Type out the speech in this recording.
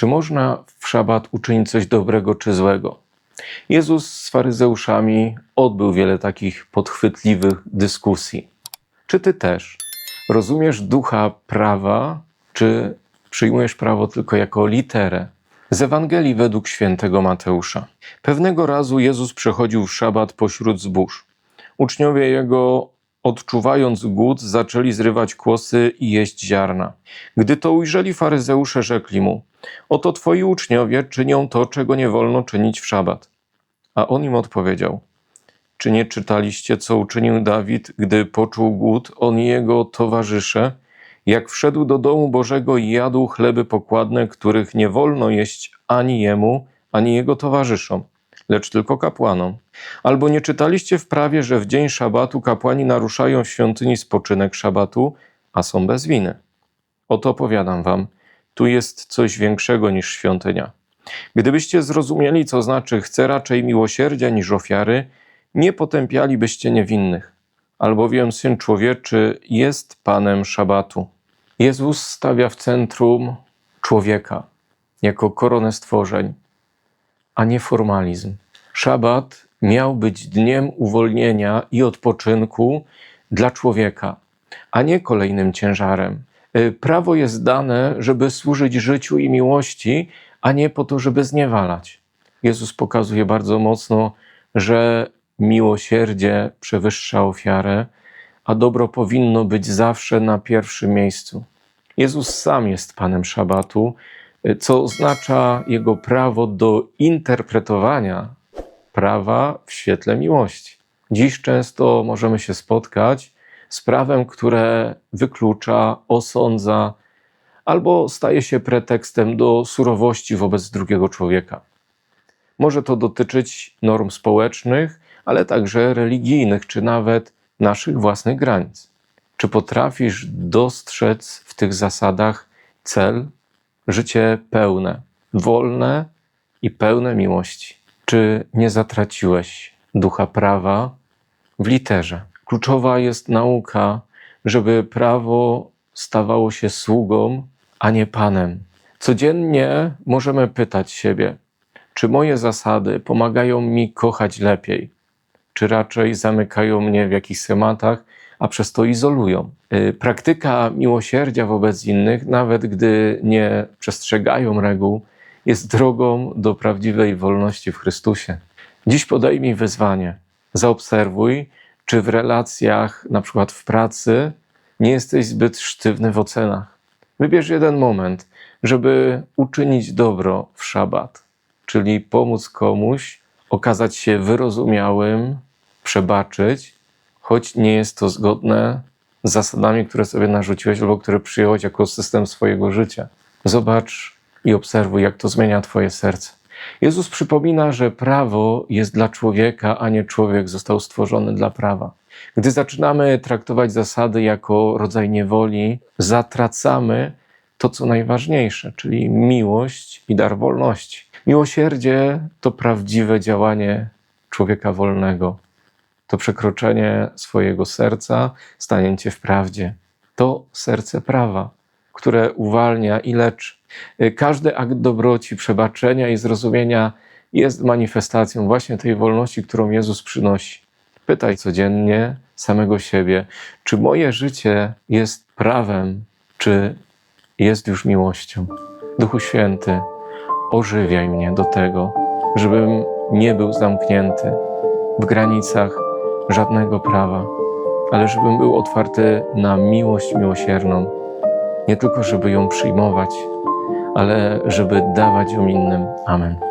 Czy można w szabat uczynić coś dobrego czy złego? Jezus z faryzeuszami odbył wiele takich podchwytliwych dyskusji. Czy ty też rozumiesz ducha prawa, czy przyjmujesz prawo tylko jako literę? Z Ewangelii według świętego Mateusza. Pewnego razu Jezus przechodził w szabat pośród zbóż. Uczniowie jego, odczuwając głód, zaczęli zrywać kłosy i jeść ziarna. Gdy to ujrzeli faryzeusze, rzekli mu: Oto twoi uczniowie czynią to, czego nie wolno czynić w szabat. A on im odpowiedział: Czy nie czytaliście, co uczynił Dawid, gdy poczuł głód, on i jego towarzysze, jak wszedł do domu Bożego i jadł chleby pokładne, których nie wolno jeść ani jemu, ani jego towarzyszom, lecz tylko kapłanom? Albo nie czytaliście w prawie, że w dzień szabatu kapłani naruszają w świątyni spoczynek szabatu, a są bez winy? Oto powiadam wam, tu jest coś większego niż świątynia. Gdybyście zrozumieli, co znaczy chcę raczej miłosierdzia niż ofiary, nie potępialibyście niewinnych, albowiem Syn Człowieczy jest Panem Szabatu. Jezus stawia w centrum człowieka jako koronę stworzeń, a nie formalizm. Szabat miał być dniem uwolnienia i odpoczynku dla człowieka, a nie kolejnym ciężarem. Y, Prawo jest dane, żeby służyć życiu i miłości, a nie po to, żeby zniewalać. Jezus pokazuje bardzo mocno, że miłosierdzie przewyższa ofiarę, a dobro powinno być zawsze na pierwszym miejscu. Jezus sam jest Panem Szabatu, co oznacza Jego prawo do interpretowania prawa w świetle miłości. Dziś często możemy się spotkać z prawem, które wyklucza, osądza, albo staje się pretekstem do surowości wobec drugiego człowieka. Może to dotyczyć norm społecznych, ale także religijnych, czy nawet naszych własnych granic. Czy potrafisz dostrzec w tych zasadach cel, życie pełne, wolne i pełne miłości? Czy nie zatraciłeś ducha prawa w literze? Kluczowa jest nauka, żeby prawo stawało się sługą, a nie panem. Codziennie możemy pytać siebie, czy moje zasady pomagają mi kochać lepiej, czy raczej zamykają mnie w jakichś schematach, a przez to izolują. Y, Praktyka miłosierdzia wobec innych, nawet gdy nie przestrzegają reguł, jest drogą do prawdziwej wolności w Chrystusie. Dziś podejmij wyzwanie. Zaobserwuj, czy w relacjach, na przykład w pracy, nie jesteś zbyt sztywny w ocenach. Wybierz jeden moment, żeby uczynić dobro w szabat, czyli pomóc komuś, okazać się wyrozumiałym, przebaczyć, choć nie jest to zgodne z zasadami, które sobie narzuciłeś albo które przyjąłeś jako system swojego życia. Zobacz i obserwuj, jak to zmienia Twoje serce. Jezus przypomina, że prawo jest dla człowieka, a nie człowiek został stworzony dla prawa. Gdy zaczynamy traktować zasady jako rodzaj niewoli, zatracamy to, co najważniejsze, czyli miłość i dar wolności. Miłosierdzie to prawdziwe działanie człowieka wolnego. To przekroczenie swojego serca, stanięcie w prawdzie. To serce prawa, które uwalnia i leczy. Każdy akt dobroci, przebaczenia i zrozumienia jest manifestacją właśnie tej wolności, którą Jezus przynosi. Pytaj codziennie samego siebie, czy moje życie jest prawem, czy jest już miłością. Duchu Święty, ożywiaj mnie do tego, żebym nie był zamknięty w granicach żadnego prawa, ale żebym był otwarty na miłość miłosierną. Nie tylko, żeby ją przyjmować, ale żeby dawać ją innym. Amen.